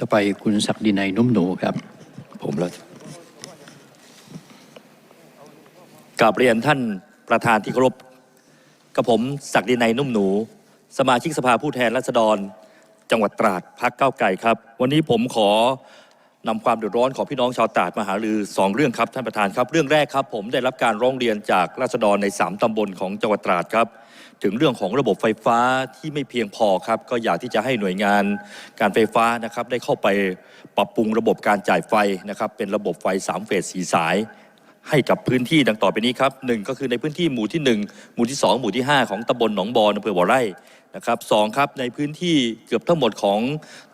ต่อไปคุณศักดินัยนุ่มหนูครับ ผมแล้วกราบเรียนท่านประธานที่เคารพกับผมศักดินัยนุ่มหนู สมาชิกสภาผู้แทนราษฎร จังหวัดตราดพักเก้าวไก่ครับ วันนี้ผมขอ นำความเดือดร้อนของพี่น้องชาวตราดมาหารือสองเรื่องครับท่านประธานครับ เรื่องแรกครับ ผมได้รับการร้องเรียนจากราษฎรในสามตำบลของจังหวัดตราดครับ ถึงเรื่องของระบบไฟฟ้าที่ไม่เพียงพอครับ ก็อยากที่จะให้หน่วยงานการไฟฟ้านะครับ ได้เข้าไปปรับปรุงระบบการจ่ายไฟนะครับ เป็นระบบไฟสามเฟสสีสายให้กับพื้นที่ดังต่อไปนี้ครับหนึ่งก็คือในพื้นที่หมู่ที่ 1 หมู่ที่ 2 หมู่ที่ 5 ของตำบลหนองบอนอำเภอบ่อไร่นะครับสองครับในพื้นที่เกือบทั้งหมดของ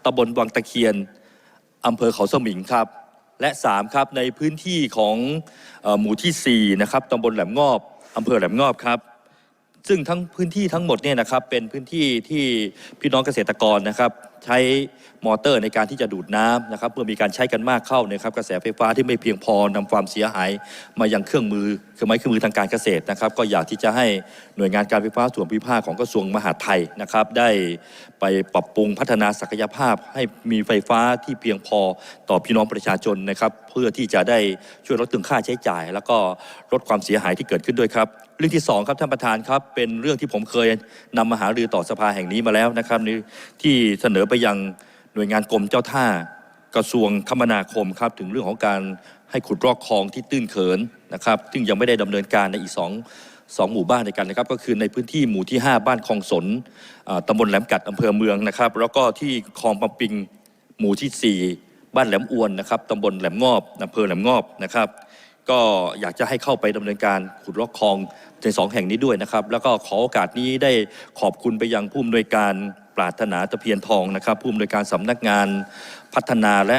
ตำบลวังตะเคียน อำเภอเขาสมิงครับ และ 3 ครับในพื้นที่ของอหมู่ทีสี่4นะครับตำบลแหลมงอบอำเภอแหลมงอบครับ ซึ่งทั้งพื้นที่ทั้งหมดเนี่ยนะครับเป็นพื้นที่ที่พี่น้องเกษตรกรนะครับ ใช้มอเตอร์ในการที่จะดูดน้ำนะครับเมื่อมีการใช้กันมากเข้านะครับกระแสไฟฟ้าที่ไม่เพียงพอนำความเสียหายมายังเครื่องมือ รื่องไม้เครื่องมือทางการเกษตรนะครับ ก็อยากที่จะให้หน่วยงานการไฟฟ้าส่วนภูมิภาคของกระทรวงมหาดไทยนะครับ ได้ไปปรับปรุงพัฒนาศักยภาพ ให้มีไฟฟ้าที่เพียงพอต่อพี่น้องประชาชนนะครับ เพื่อที่จะได้ช่วยลดตึงค่าใช้จ่าย แล้วก็ลดความเสียหายที่เกิดขึ้นด้วยครับเรื่องที่สองครับท่านประธานครับเป็นเรื่องที่ผมเคยนำมาหารือต่อสภาแห่งนี้มาแล้วนะครับที่เสนอไปยังหน่วยงานกรมเจ้าท่า กระทรวงคมนาคมครับถึงเรื่องของการให้ขุดรอกคลองที่ตื้นเขินนะครับ ซึ่งยังไม่ได้ดำเนินการในอีกสองสองหมู่บ้านในกันนะครับ ก็คือในพื้นที่หมู่ที่ 5 บ้านคลองสนอ่าตำบลแหลมกัดอำเภอเมืองนะครับ แล้วก็ที่คลองปำปิงหมู่ที่ 4 บ้านแหลมอวนนะครับตำบลแหลมงอบอำเภอแหลมงอบนะครับ ก็อยากจะให้เข้าไปดำเนินการขุดลอกคลองในสองแห่งนี้ด้วยนะครับ แล้วก็ขอโอกาสนี้ได้ขอบคุณไปยังผู้อำนวยการ ปรารถนาตะเพียนทองนะครับผู้อำนวยการสำนักงานพัฒนาและ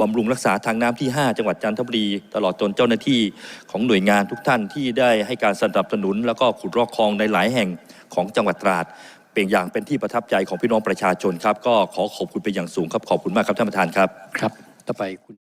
บำรุงรักษาทางน้ำที่ 5 จังหวัดจันทบุรี ตลอดจนเจ้าหน้าที่ของหน่วยงานทุกท่านที่ได้ให้การสนับสนุน แล้วก็ขุดรอกคลองในหลายแห่งของจังหวัดตราด เป็นอย่างเป็นที่ประทับใจของพี่น้องประชาชนครับ ก็ขอขอบคุณไปอย่างสูงครับขอบคุณมากครับท่านประธานครับครับ ต่อไปคุณ